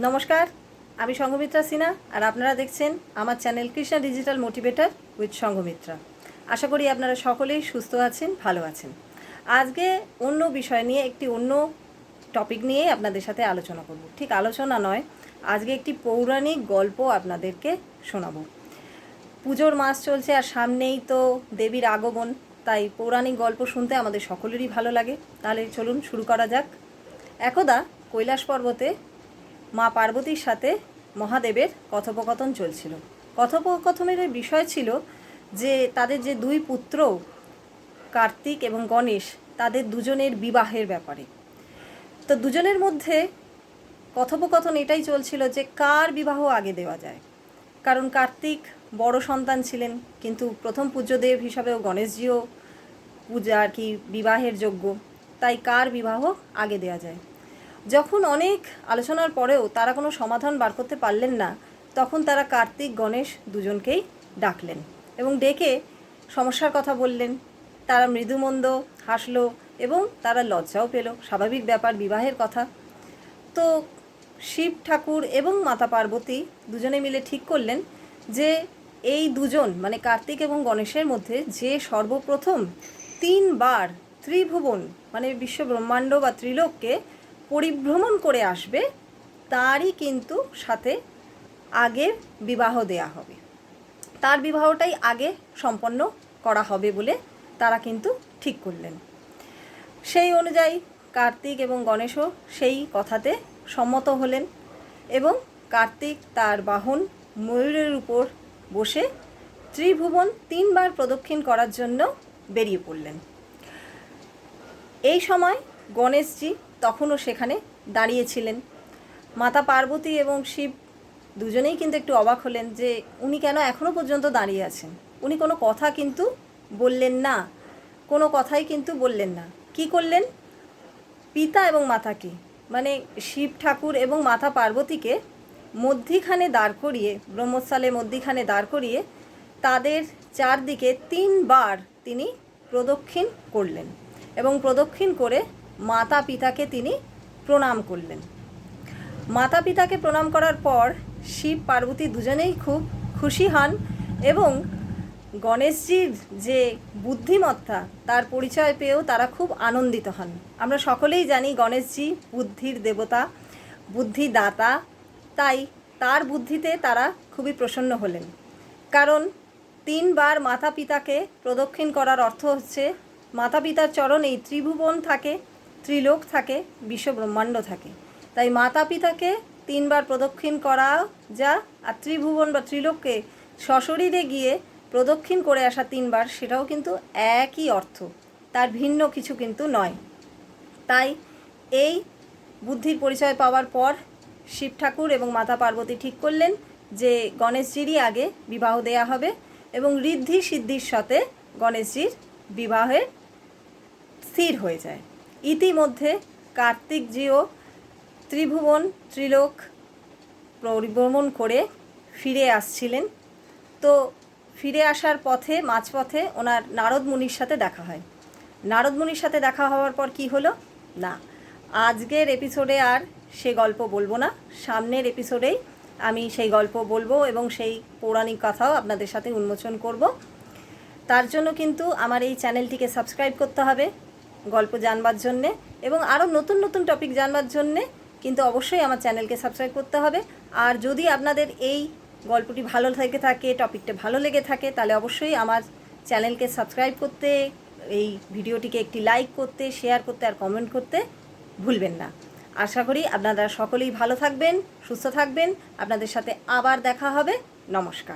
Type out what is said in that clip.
নমস্কার, আমি সঙ্গমিত্রা সিনহা আর আপনারা দেখছেন আমার channel Krishna digital motivator with Sanghamitra আশা করি আপনারা সকলেই সুস্থ আছেন, ভালো আছেন। আজকে অন্য বিষয় নিয়ে, একটি অন্য টপিক নিয়ে আপনাদের সাথে আলোচনা করব। ঠিক আলোচনা নয়, আজকে একটি পৌরাণিক গল্প আপনাদেরকে শোনাবো। পুজোর মাস চলছে আর সামনেই তো দেবীর আগমন, তাই পৌরাণিক গল্প শুনতে আমাদের সকলেরই ভালো লাগে। তাহলে চলুন শুরু করা যাক। একদা কৈলাস পর্বতে মা পার্বতীর সাথে মহাদেবের কথোপকথন চলছিল। কথোপকথনের বিষয় ছিল যে, তাদের যে দুই পুত্র, কার্তিক এবং গণেশ, তাদের দুজনের বিবাহের ব্যাপারে। তো দুজনের মধ্যে কথোপকথন এটাই চলছিল যে, কার বিবাহ আগে দেওয়া যায়? কারণ কার্তিক বড় সন্তান ছিলেন, কিন্তু প্রথম পূজ্যদেব হিসাবেও গণেশজিও পূজা আর কি বিবাহের যোগ্য, তাই কার বিবাহ আগে দেওয়া যায়? যখন অনেক আলোচনার পরেও তারা কোনো সমাধান বার করতে পারলেন না, তখন তারা কার্তিক, গণেশ দুজনকেই ডাকলেন এবং ডেকে সমস্যার কথা বললেন। তারা মৃদুমন্দ, হাসলো এবং তারা লজ্জাও পেল। স্বাভাবিক ব্যাপার, বিবাহের কথা। তো শিব ঠাকুর এবং মাতা পার্বতী দুজনে মিলে ঠিক করলেন যে এই দুজন মানে কার্তিক এবং গণেশের মধ্যে যে সর্বপ্রথম তিনবার ত্রিভুবন মানে বিশ্ব ব্রহ্মাণ্ড বা ত্রিলোককে পরিভ্রমণ করে আসবে, তারই কিন্তু সাথে আগে বিবাহ দেয়া হবে। তার বিবাহটাই আগে সম্পন্ন করা হবে বলে তারা কিন্তু ঠিক করলেন। সেই অনুযায়ী কার্তিক এবং গণেশও সেই কথাতে সম্মত হলেন এবং কার্তিক তার বাহন ময়ূরের উপর বসে ত্রিভুবন তিনবার প্রদক্ষিণ করার জন্য বেরিয়ে পড়লেন। এই সময় গণেশজি তখনও সেখানে দাঁড়িয়েছিলেন। মাতা পার্বতী এবং শিব দুজনেই কিন্তু একটু অবাক হলেন যে উনি কেন এখনও পর্যন্ত দাঁড়িয়ে আছেন। উনি কোনো কথা কিন্তু বললেন না, কোনো কথাই কিন্তু বললেন না। কি করলেন? পিতা এবং মাতাকে মানে শিব ঠাকুর এবং মাতা পার্বতীকে মধ্যিখানে দাঁড় করিয়ে ব্রহ্মস্থলে মধ্যিখানে দাঁড় করিয়ে তাদের চারদিকে তিনবার তিনি প্রদক্ষিণ করলেন এবং প্রদক্ষিণ করে মাতা পিতাকে তিনি প্রণাম করলেন। মাতা পিতাকে প্রণাম করার পর শিব পার্বতী দুজনেই খুব খুশি হন এবং গণেশজির যে বুদ্ধিমত্তা, তার পরিচয় পেয়েও তারা খুব আনন্দিত হন। আমরা সকলেই জানি গণেশজি বুদ্ধির দেবতা, বুদ্ধিদাতা, তাই তার বুদ্ধিতে তারা খুবই প্রসন্ন হলেন। কারণ তিনবার মাতা পিতাকে প্রদক্ষিণ করার অর্থ হচ্ছে মাতা পিতার চরণেই ত্রিভুবন থাকে ত্রিলোক থাকে বিশ্ব ব্রহ্মাণ্ড থাকে। তাই মাতা পিতাকে তিনবার প্রদক্ষিণ করা যা আর ত্রিভুবন বা ত্রিলোককে সশরীরে গিয়ে প্রদক্ষিণ করে আসা তিনবার, সেটাও কিন্তু একই অর্থ। তার ভিন্ন কিছু কিন্তু নয়। তাই এই বুদ্ধির পরিচয় পাওয়ার পর শিব ঠাকুর এবং মাতা পার্বতী ঠিক করলেন যে গণেশজিরই আগে বিবাহ দেয়া হবে এবং ঋদ্ধি সিদ্ধির সাথে গণেশজির বিবাহের স্থির হয়ে যায়। ইতিমধ্যে কার্তিকজিও ত্রিভুবন ত্রিলোক পরিভ্রমণ করে ফিরে আসছিলেন। তো ফিরে আসার পথে, মাঝপথে ওনার নারদ মুনির সাথে দেখা হয়। নারদ মুনির সাথে দেখা হওয়ার পর কি হলো? না, আজকের এপিসোডে আর সে গল্প বলব না। সামনের এপিসোডেই আমি সেই গল্প বলব এবং সেই পৌরাণিক কথাও আপনাদের সাথে উন্মোচন করব। তার জন্য কিন্তু আমার এই চ্যানেলটিকে সাবস্ক্রাইব করতে হবে। গল্প জানবার জন্যে এবং আরও নতুন নতুন টপিক জানবার জন্যে কিন্তু অবশ্যই আমার চ্যানেলকে সাবস্ক্রাইব করতে হবে। আর যদি আপনাদের এই গল্পটি ভালো থেকে থাকে টপিকটা ভালো লেগে থাকে, তাহলে অবশ্যই আমার চ্যানেলকে সাবস্ক্রাইব করতে, এই ভিডিওটিকে একটি লাইক করতে শেয়ার করতে আর কমেন্ট করতে ভুলবেন না। আশা করি আপনারা সকলেই ভালো থাকবেন, সুস্থ থাকবেন। আপনাদের সাথে আবার দেখা হবে। নমস্কার।